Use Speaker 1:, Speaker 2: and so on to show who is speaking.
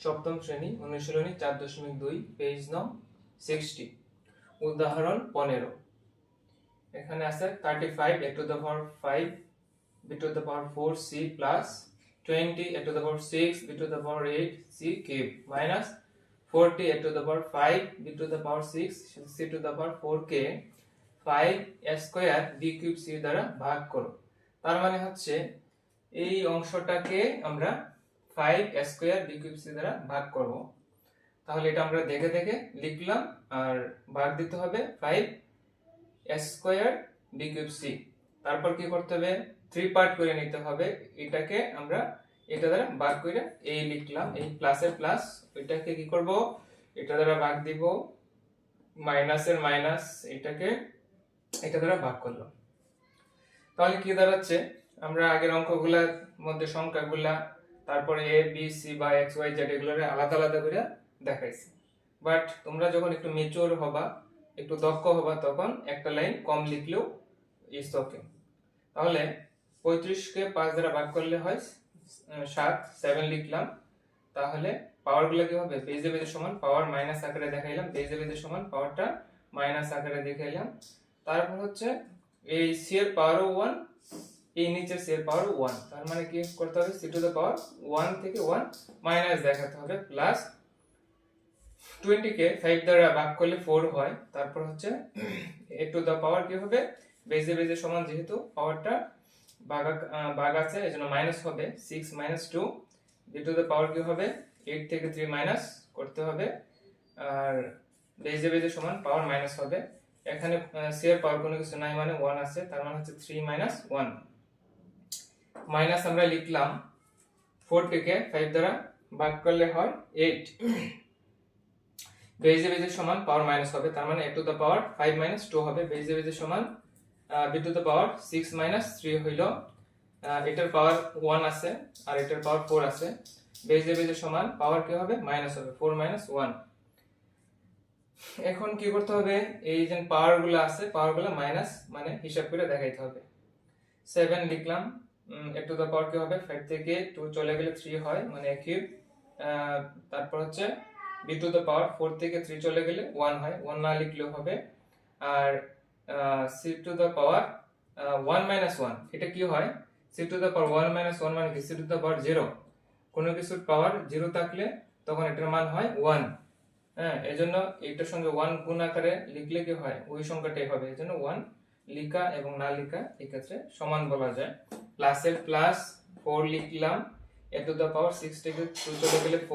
Speaker 1: সপ্তম শ্রেণি, অনুশীলনী চার দশমিক দুই পেজ নং সিক্সটি উদাহরণ পনেরো। এখানে আছে thirty five A to the power five B to the power four C plus twenty A to the power six B to the power eight C cube minus forty A to the power five B to the power six C to the power four K five square B cube C দ্বারা ভাগ করো। তার মানে হচ্ছে এই অংশটাকে আমরা five square B দ্বারা ভাগ করব। তাহলে এটা আমরা দেখে দেখে লিখলাম, আর ভাগ দিতে হবে ফাইভ স্কোয়ার বি তারপর কি করতে হবে? থ্রি পার্ট করে নিতে হবে। এটাকে আমরা, এটা দ্বারা ভাগ করে এই লিখলাম, এই প্লাসের প্লাস এটাকে কি করব? এটা দ্বারা ভাগ দিব মাইনাসের মাইনাস এটাকে, এটা দ্বারা ভাগ করলাম। তাহলে কি দাঁড়াচ্ছে? আমরা আগের অঙ্কগুলার মধ্যে সংখ্যাগুলা তারপরে এ বি সি বা এক্স ওয়াই জেড এগুলোর আলাদা আলাদা করে দেখাইছি। বাট তোমরা যখন একটু মেচুর হবা, একটু দক্ষ হবা, তখন একটা লাইন কম লিখলেও ইস ওকে তাহলে পঁয়ত্রিশকে পাঁচ দ্বারা ভাগ করলে হয় সাত সেভেন লিখলাম। তাহলে পাওয়ারগুলো কি হবে? বেজে বেজে সমান পাওয়ার মাইনাস আকারে দেখাইলাম। বেজে বেজে সমান পাওয়ারটা মাইনাস আকারে দেখাইলাম। তারপর হচ্ছে এই সি এর পাওয়ারও ওয়ান এই নিচের সি এর পাওয়ার ওয়ান তার মানে কি করতে হবে? C to the power one থেকে ওয়ান মাইনাস দেখাতে হবে প্লাস টোয়েন্টি কে ফাইভ দ্বারা ভাগ করলে ফোর হয়। তারপর হচ্ছে এ টু দ্য পাওয়ার কি হবে? বেজে বেজে সমান যেহেতু পাওয়ারটা আহ, ভাগ আছে এই জন্য মাইনাস হবে। Six minus two B to the power কি হবে? এইট থেকে থ্রি মাইনাস করতে হবে। আর বেজে বেজে সমান পাওয়ার মাইনাস হবে। এখানে সি এর পাওয়ার কোনো কিছু নাই মানে ওয়ান আছে তার মানে হচ্ছে থ্রি মাইনাস ওয়ান মাইনাস আমরা লিখলাম ফোর টিকে ফাইভ দ্বারা ভাগ করলে হয় এইট বেজে বেজে সমান পাওয়ার মাইনাস হবে, তার মানে A to the power five minus two হবে। বেজে বেজে সমান B to the power six minus three হইল এটার পাওয়ার ওয়ান আছে আর এটার পাওয়ার ফোর আছে। বেজে বেজে সমান পাওয়ার কি হবে? মাইনাস হবে ফোর মাইনাস ওয়ান এখন কি করতে হবে? এই যে পাওয়ারগুলো আছে পাওয়ারগুলো মাইনাস মানে হিসাব করে দেখাইতে হবে। সেভেন লিখলাম এ টু পাওয়ার কি হবে? ফাইভ থেকে টু চলে গেলে থ্রি হয় মানে কিউব তারপর হচ্ছে B to the power four থেকে থ্রি চলে গেলে ওয়ান হয়। ওয়ান না লিখলেও হবে। আর C to the power one minus one এটা কি হয়? C to the power one minus one মানে কি? C to the power zero কোনো কিছুর পাওয়ার জিরো থাকলে তখন এটার মান হয় ওয়ান হ্যাঁ এই জন্য এটার সঙ্গে ওয়ান গুণ আকারে লিখলে কি হয়? ওই সংখ্যাটাই হবে। এই জন্য ওয়ান লিখা এবং না লিখা এক্ষেত্রে সমান বলা যায়। প্লাসের প্লাস ফোর লিখলাম A to the power six থেকে টু চলে গেলে 4